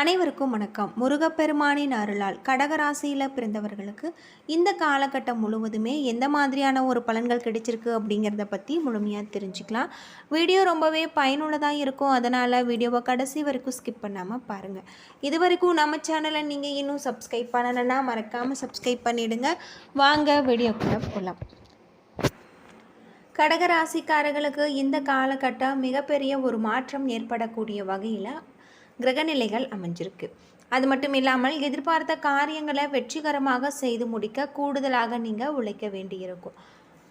அனைவருக்கும் வணக்கம். முருகப்பெருமானின் அருளால் கடகராசியில் பிறந்தவர்களுக்கு இந்த காலகட்டம் முழுவதுமே எந்த மாதிரியான ஒரு பலன்கள் கிடைச்சிருக்கு அப்படிங்கிறத பற்றி முழுமையாக தெரிஞ்சுக்கலாம். வீடியோ ரொம்பவே பயனுள்ளதாக இருக்கும். அதனால் வீடியோவை கடைசி வரைக்கும் ஸ்கிப் பண்ணாமல் பாருங்கள் இது வரைக்கும் நம்ம சேனலை நீங்கள் இன்னும் சப்ஸ்கிரைப் பண்ணலைன்னா மறக்காமல் சப்ஸ்கிரைப் பண்ணிவிடுங்க வாங்க வீடியோக்குள்ளே போகலாம் கடகராசிக்காரர்களுக்கு இந்த காலகட்டம் மிகப்பெரிய ஒரு மாற்றம் ஏற்படக்கூடிய வகையில் கிரகநிலைகள் அமைஞ்சிருக்கு. அது மட்டும் இல்லாமல் எதிர்பார்த்த காரியங்களை வெற்றிகரமாக செய்து முடிக்க கூடுதலாக நீங்கள் உழைக்க வேண்டியிருக்கும்.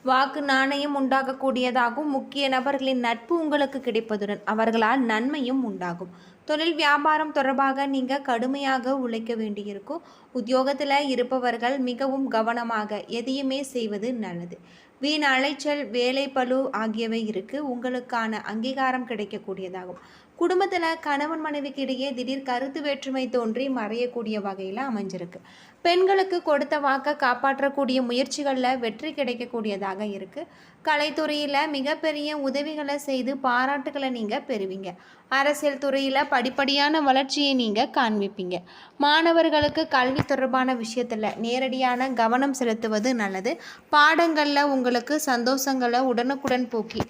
வாக்கு நாணயம் உண்டாகக்கூடியதாகும் முக்கிய நபர்களின் நட்பு உங்களுக்கு கிடைப்பதுடன் அவர்களால் நன்மையும் உண்டாகும். தொழில் வியாபாரம் தொடர்பாக நீங்கள் கடுமையாக உழைக்க வேண்டியிருக்கும். உத்தியோகத்தில் இருப்பவர்கள் மிகவும் கவனமாக எதையுமே செய்வது நல்லது. வீண் அலைச்சல் வேலை பளு ஆகியவை இருக்கு. உங்களுக்கான அங்கீகாரம் கிடைக்கக்கூடியதாகும். குடும்பத்தில் கணவன் மனைவிக்கு இடையே திடீர் கருத்து வேற்றுமை தோன்றி மறையக்கூடிய வகையில் அமைஞ்சிருக்கு. பெண்களுக்கு கொடுத்த வாக்கை காப்பாற்றக்கூடிய முயற்சிகளில் வெற்றி கிடைக்கக்கூடியதாக இருக்குது கலைத்துறையில் மிகப்பெரிய உதவிகளை செய்து பாராட்டுகளை நீங்கள் பெறுவீங்க. அரசியல் துறையில் படிப்படியான வளர்ச்சியை நீங்கள் காண்பிப்பீங்க. மாணவர்களுக்கு கல்வி தொடர்பான விஷயத்தில் நேரடியான கவனம் செலுத்துவது நல்லது. பாடங்களில் உங்களுக்கு சந்தோஷங்களை உடனுக்குடன் போக்கி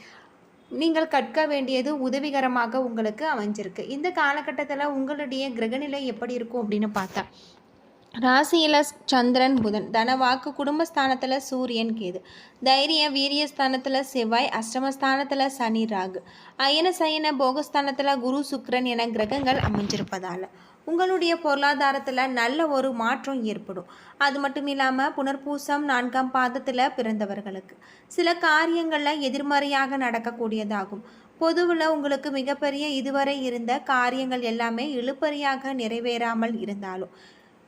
நீங்கள் கற்க வேண்டியது உதவிகரமாக உங்களுக்கு அமைஞ்சிருக்கு. இந்த காலகட்டத்தில் உங்களுடைய கிரகநிலை எப்படி இருக்கும் அப்படின்னு பார்த்தா ராசியில் சந்திரன் புதன். தனவாக்கு குடும்பஸ்தானத்தில் சூரியன் கேது. தைரிய வீரியஸ்தானத்தில் செவ்வாய் அஷ்டமஸ்தானத்தில் சனி ராகு. அயன சயன போகஸ்தானத்தில் குரு சுக்ரன் என கிரகங்கள் அமைஞ்சிருப்பதால். உங்களுடைய பொருளாதாரத்தில் நல்ல ஒரு மாற்றம் ஏற்படும். அது மட்டும் இல்லாமல் புனர்பூசம் நான்காம் பாதத்தில் பிறந்தவர்களுக்கு. சில காரியங்களில் எதிர்மறையாக நடக்கக்கூடியதாகும். பொதுவில் உங்களுக்கு மிகப்பெரிய இதுவரை இருந்த காரியங்கள் எல்லாமே இழுப்பறியாக நிறைவேறாமல் இருந்தாலும்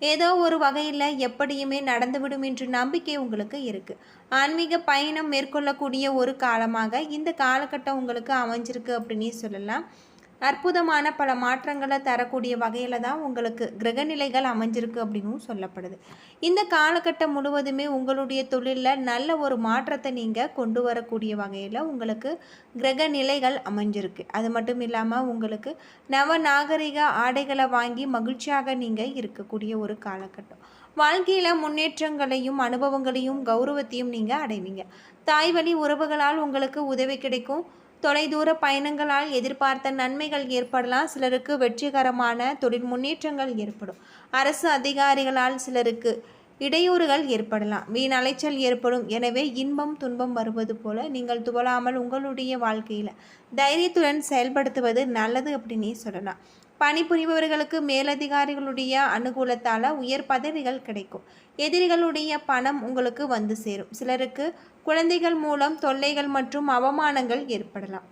ஏதோ ஒரு வகையில் எப்படியுமே நடந்துவிடும் என்ற நம்பிக்கை உங்களுக்கு இருக்குது ஆன்மீக பயணம் மேற்கொள்ளக்கூடிய ஒரு காலமாக இந்த காலகட்டம் உங்களுக்கு அமைஞ்சிருக்கு அப்படின்னே சொல்லலாம். அற்புதமான பல மாற்றங்களை தரக்கூடிய வகையில் தான் உங்களுக்கு கிரகநிலைகள் அமைஞ்சிருக்கு அப்படின்னும் சொல்லப்படுது. இந்த காலகட்டம் முழுவதுமே உங்களுடைய தொழிலில் நல்ல ஒரு மாற்றத்தை நீங்கள் கொண்டு வரக்கூடிய வகையில் உங்களுக்கு கிரக நிலைகள் அமைஞ்சிருக்கு. அது மட்டும் இல்லாமல் உங்களுக்கு நவ நாகரிக ஆடைகளை வாங்கி மகிழ்ச்சியாக நீங்கள் இருக்கக்கூடிய ஒரு காலகட்டம். வாழ்க்கையில் முன்னேற்றங்களையும் அனுபவங்களையும் கௌரவத்தையும் நீங்கள் அடைவீங்க. தாய் வழி உறவுகளால் உங்களுக்கு உதவி கிடைக்கும். தொலைதூர பயணங்களால் எதிர்பார்த்த நன்மைகள் ஏற்படலாம். சிலருக்கு வெற்றிகரமான தொழில் முன்னேற்றங்கள் ஏற்படும். அரசு அதிகாரிகளால் சிலருக்கு இடையூறுகள் ஏற்படலாம். வீண் அலைச்சல் ஏற்படும். எனவே இன்பம் துன்பம் வருவது போல நீங்கள் துவலாமல் உங்களுடைய வாழ்க்கையில் தைரியத்துடன் செயல்படுத்துவது நல்லது அப்படின்னே சொல்லலாம். பணிபுரிபவர்களுக்கு மேலதிகாரிகளுடைய அனுகூலத்தால் உயர் பதவிகள் கிடைக்கும். எதிரிகளுடைய பணம் உங்களுக்கு வந்து சேரும். சிலருக்கு குழந்தைகள் மூலம் தொல்லைகள் மற்றும் அவமானங்கள் ஏற்படலாம்.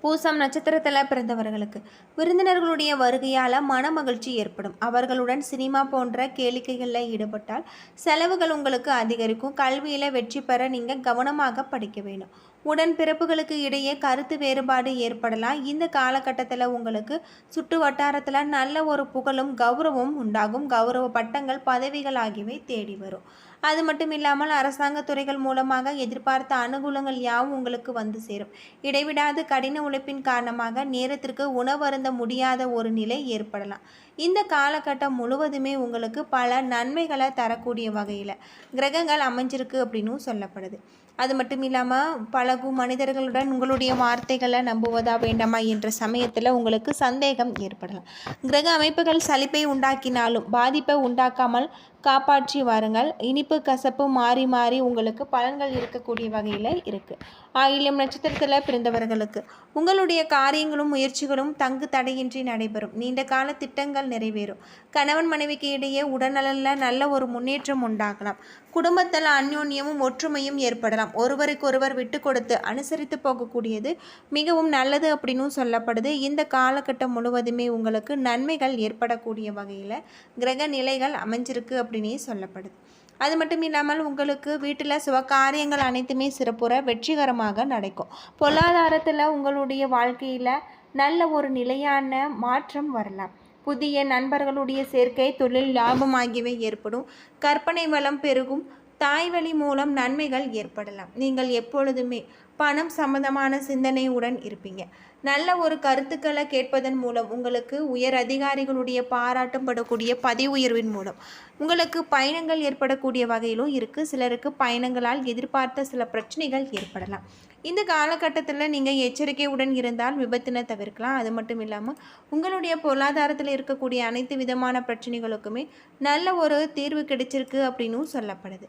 பூசம் நட்சத்திரத்தில் பிறந்தவர்களுக்கு விருந்தினர்களுடைய வருகையால் மன மகிழ்ச்சி ஏற்படும். அவர்களுடன் சினிமா போன்ற கேளிக்கைகளில் ஈடுபட்டால் செலவுகள் உங்களுக்கு அதிகரிக்கும். கல்வியில் வெற்றி பெற நீங்கள் கவனமாக படிக்க வேண்டும். உடன் பிறப்புகளுக்கு இடையே கருத்து வேறுபாடு ஏற்படலாம். இந்த காலகட்டத்தில் உங்களுக்கு சுற்று வட்டாரத்தில் நல்ல ஒரு புகழும் கௌரவமும் உண்டாகும். கௌரவ பட்டங்கள் பதவிகள் ஆகியவை தேடி வரும். அது மட்டும் இல்லாமல் அரசாங்க துறைகள் மூலமாக எதிர்பார்த்த அனுகூலங்கள் யாவும் உங்களுக்கு வந்து சேரும். இடைவிடாது கடின உழைப்பின் காரணமாக நேரத்திற்கு உணவருந்த முடியாத ஒரு நிலை ஏற்படலாம். இந்த காலகட்டம் முழுவதுமே உங்களுக்கு பல நன்மைகளை தரக்கூடிய வகையில் கிரகங்கள் அமைஞ்சிருக்கு அப்படின்னும் சொல்லப்படுது. அது மட்டும் இல்லாமல் பழகும் மனிதர்களுடன் உங்களுடைய வார்த்தைகளை நம்புவதா வேண்டாமா என்ற சமயத்தில் உங்களுக்கு சந்தேகம் ஏற்படலாம். கிரக அமைப்புகள் சலிப்பை உண்டாக்கினாலும் பாதிப்பை உண்டாக்காமல் காப்பாற்றி வாருங்கள். இனிப்பு கசப்பு மாறி மாறி உங்களுக்கு பலன்கள் இருக்கக்கூடிய வகையில் இருக்குது ஆயிலம் நட்சத்திரத்தில் பிறந்தவர்களுக்கு உங்களுடைய காரியங்களும் முயற்சிகளும் தங்கு தடையின்றி நடைபெறும். நீண்ட கால திட்டங்கள் நிறைவேறும். கணவன் மனைவிக்கு இடையே உடல்நலனில் நல்ல ஒரு முன்னேற்றம் உண்டாகலாம். குடும்பத்தில் அந்யோன்யமும் ஒற்றுமையும் ஏற்படலாம். ஒருவருக்கொருவர் விட்டு கொடுத்து அனுசரித்து போகக்கூடியது மிகவும் நல்லது அப்படின்னு சொல்லப்படுது. இந்த காலகட்டம் முழுவதுமே உங்களுக்கு நன்மைகள் ஏற்படக்கூடிய வகையில் கிரக நிலைகள் அமைஞ்சிருக்கு அப்படி சொல்லப்படுது. அது மட்டும் இல்லாமல் உங்களுக்கு வீட்டில் சுபகாரியங்கள் அனைத்துமே சிறப்புற வெற்றிகரமாக நடக்கும். பொருளாதாரத்தில் உங்களுடைய வாழ்க்கையில் நல்ல ஒரு நிலையான மாற்றம் வரலாம். புதிய நண்பர்களுடைய சேர்க்கை தொழில் லாபம் ஆகியவை ஏற்படும். கற்பனை வளம் பெருகும். தாய்வழி மூலம் நன்மைகள் ஏற்படலாம். நீங்கள் எப்பொழுதுமே பணம் சம்பந்தமான சிந்தனையுடன் இருப்பீங்க. நல்ல ஒரு கருத்துக்களை கேட்பதன் மூலம் உங்களுக்கு உயர் அதிகாரிகளுடைய பாராட்டும் படக்கூடிய பதவி உயர்வின் மூலம் உங்களுக்கு பயணங்கள் ஏற்படக்கூடிய வகையிலும் இருக்குது சிலருக்கு பயணங்களால் எதிர்பார்த்த சில பிரச்சனைகள் ஏற்படலாம். இந்த காலகட்டத்தில் நீங்கள் எச்சரிக்கையுடன் இருந்தால் விபத்தினை தவிர்க்கலாம். அது மட்டும் இல்லாமல் உங்களுடைய பொருளாதாரத்தில் இருக்கக்கூடிய அனைத்து விதமான பிரச்சனைகளுக்குமே நல்ல ஒரு தீர்வு கிடைச்சிருக்கு அப்படின்னும் சொல்லப்படுது.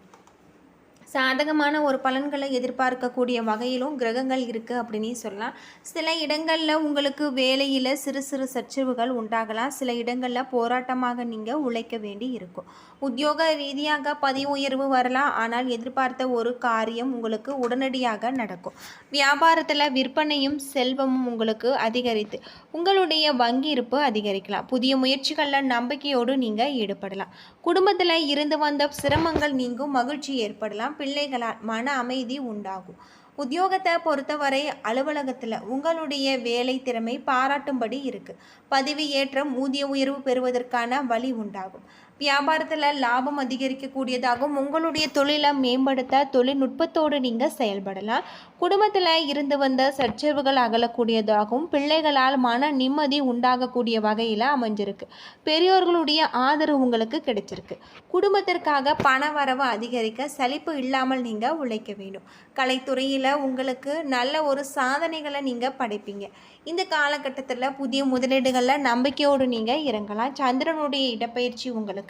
சாதகமான ஒரு பலன்களை எதிர்பார்க்கக்கூடிய வகையிலும் கிரகங்கள் இருக்குது அப்படின்னு சொல்லலாம். சில இடங்களில் உங்களுக்கு வேலையில் சிறு சிறு சச்சரவுகள் உண்டாகலாம். சில இடங்களில் போராட்டமாக நீங்கள் உழைக்க வேண்டி இருக்கும். உத்தியோக ரீதியாக பதிவு உயர்வு வரலாம். ஆனால் எதிர்பார்த்த ஒரு காரியம் உங்களுக்கு உடனடியாக நடக்கும். வியாபாரத்தில் விற்பனையும் செல்வமும் உங்களுக்கு அதிகரித்து உங்களுடைய வங்கி இருப்பு அதிகரிக்கலாம். புதிய முயற்சிகளில் நம்பிக்கையோடு நீங்கள் ஈடுபடலாம். குடும்பத்தில் இருந்து வந்த சிரமங்கள் நீங்கும் மகிழ்ச்சி ஏற்படலாம். பிள்ளைகளால் மன அமைதி உண்டாகும். உத்தியோகத்தை பொறுத்தவரை அலுவலகத்தில் உங்களுடைய வேலை திறமை பாராட்டும்படி இருக்குது பதவி ஏற்றம் ஊதிய உயர்வு பெறுவதற்கான வழி உண்டாகும். வியாபாரத்தில் லாபம் அதிகரிக்கக்கூடியதாகவும் உங்களுடைய தொழிலை மேம்படுத்த தொழில்நுட்பத்தோடு நீங்கள் செயல்படலாம். குடும்பத்தில் இருந்து வந்த சச்சரவுகள் அகலக்கூடியதாகவும் பிள்ளைகளால் மன நிம்மதி உண்டாகக்கூடிய வகையில் அமைஞ்சிருக்கு. பெரியோர்களுடைய ஆதரவு உங்களுக்கு கிடைச்சிருக்கு. குடும்பத்திற்காக பண வரவு அதிகரிக்க சலிப்பு இல்லாமல் நீங்கள் உழைக்க வேண்டும். கலைத்துறையில் உங்களுக்கு நல்ல ஒரு சாதனைகளை நீங்கள் படைப்பீங்க. இந்த காலகட்டத்தில் புதிய முதலீடுகளில் நம்பிக்கையோடு நீங்கள் இறங்கலாம். சந்திரனுடைய இடப்பயிற்சி உங்களுக்கு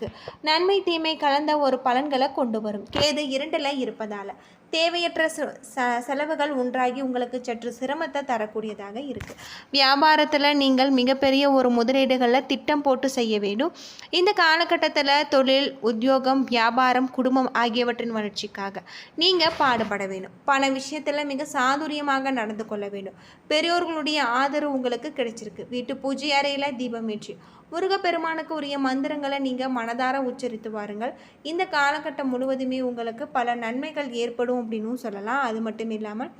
நன்மை தீமை கலந்த ஒரு பலன்களை கொண்டு வரும். கேது இரண்டில் இருப்பதால். தேவையற்ற செலவுகள் ஒன்றாகி உங்களுக்கு சற்று சிரமத்தை தரக்கூடியதாக இருக்குது வியாபாரத்தில் நீங்கள் மிகப்பெரிய ஒரு முதலீடுகளில் திட்டம் போட்டு செய்ய வேண்டும். இந்த காலகட்டத்தில் தொழில் உத்தியோகம் வியாபாரம் குடும்பம் ஆகியவற்றின் வளர்ச்சிக்காக நீங்கள் பாடுபட வேண்டும். பண விஷயத்தில் மிக சாதுரியமாக நடந்து கொள்ள வேண்டும். பெரியோர்களுடைய ஆதரவு உங்களுக்கு கிடைச்சிருக்கு. வீட்டு பூஜை அறையில் தீபம் ஏற்றி முருகப்பெருமானுக்கு உரிய மந்திரங்களை நீங்கள் மனதார உச்சரித்து வாருங்கள். இந்த காலகட்டம் முழுவதுமே உங்களுக்கு பல நன்மைகள் ஏற்படும் அப்படின்னு சொல்லலாம். அது மட்டும் இல்லாமல்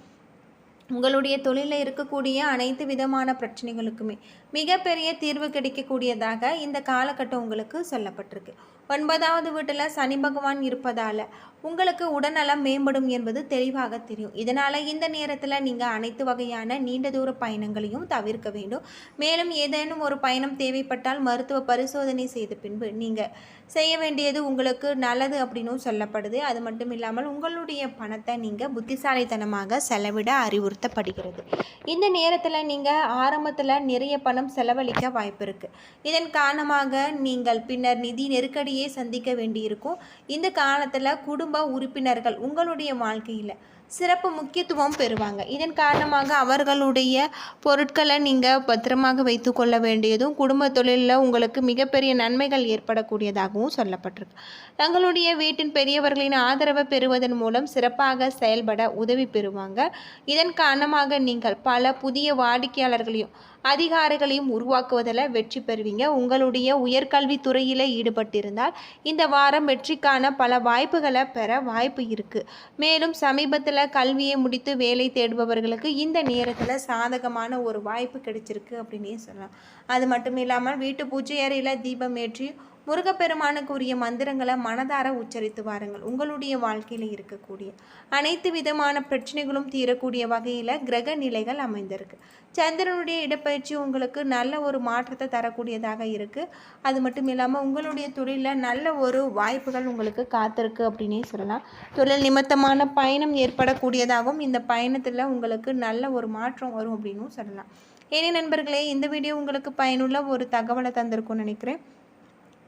உங்களுடைய தொழிலில் இருக்கக்கூடிய அனைத்து விதமான பிரச்சனைகளுக்குமே மிகப்பெரிய தீர்வு கிடைக்கக்கூடியதாக இந்த காலகட்டம் உங்களுக்கு சொல்லப்பட்டிருக்கு. ஒன்பதாவது வீட்டில் சனி பகவான் இருப்பதால் உங்களுக்கு உடல்நலம் மேம்படும் என்பது தெளிவாக தெரியும். இதனால் இந்த நேரத்தில் நீங்கள் அனைத்து வகையான நீண்ட தூர பயணங்களையும் தவிர்க்க வேண்டும். மேலும் ஏதேனும் ஒரு பயணம் தேவைப்பட்டால் மருத்துவ பரிசோதனை செய்த பின்பு நீங்கள் செய்ய வேண்டியது உங்களுக்கு நல்லது அப்படின்னும் சொல்லப்படுது. அது மட்டும் இல்லாமல் உங்களுடைய பணத்தை நீங்கள் புத்திசாலித்தனமாக செலவிட அறிவுறுத்தப்படுகிறது. இந்த நேரத்தில் நீங்கள் ஆரம்பத்தில் நிறைய பணம் செலவழிக்க வாய்ப்பு இருக்குது இதன் காரணமாக நீங்கள் பின்னர் நிதி நெருக்கடியை சந்திக்க வேண்டியிருக்கும். இந்த காலத்தில் குடும்ப உறுப்பினர்கள் உங்களுடைய வாழ்க்கையில் சிறப்பு முக்கியத்துவம் பெறுவாங்க. இதன் காரணமாக அவர்களுடைய பொருட்களை நீங்கள் பத்திரமாக வைத்து கொள்ள வேண்டியதும் குடும்ப தொழிலில் உங்களுக்கு மிகப்பெரிய நன்மைகள் ஏற்படக்கூடியதாகவும் சொல்லப்பட்டிருக்கு. தங்களுடைய வீட்டின் பெரியவர்களின் ஆதரவை பெறுவதன் மூலம் சிறப்பாக செயல்பட உதவி பெறுவாங்க. இதன் காரணமாக நீங்கள் பல புதிய வாடிக்கையாளர்களையும் அதிகாரிகளையும் உருவாக்குவதில் வெற்றி பெறுவீங்க. உங்களுடைய உயர்கல்வித்துறையில் ஈடுபட்டிருந்தால் இந்த வாரம் வெற்றிக்கான பல வாய்ப்புகளை பெற வாய்ப்பு இருக்குது மேலும் சமீபத்தில் கல்வியை முடித்து வேலை தேடுபவர்களுக்கு இந்த நேரத்தில் சாதகமான ஒரு வாய்ப்பு கிடைச்சிருக்கு அப்படின்னே சொல்லலாம். அது மட்டும் இல்லாமல் வீட்டு பூஜை அறையில் தீபம் ஏற்றி முருகப்பெருமானுக்கு உரிய மந்திரங்களை மனதார உச்சரித்து வாருங்கள். உங்களுடைய வாழ்க்கையில் இருக்கக்கூடிய அனைத்து விதமான பிரச்சனைகளும் தீரக்கூடிய வகையில் கிரக நிலைகள் அமைந்திருக்கு. சந்திரனுடைய இடப்பயிற்சி உங்களுக்கு நல்ல ஒரு மாற்றத்தை தரக்கூடியதாக இருக்குது அது மட்டும் இல்லாமல் உங்களுடைய தொழிலில் நல்ல ஒரு வாய்ப்புகள் உங்களுக்கு காத்திருக்கு அப்படின்னே சொல்லலாம். தொழில் நிமித்தமான பயணம் ஏற்படக்கூடியதாகவும் இந்த பயணத்தில் உங்களுக்கு நல்ல ஒரு மாற்றம் வரும் அப்படின்னும் சொல்லலாம். ஏனே நண்பர்களே இந்த வீடியோ உங்களுக்கு பயனுள்ள ஒரு தகவலை தந்திருக்கும்னு நினைக்கிறேன்.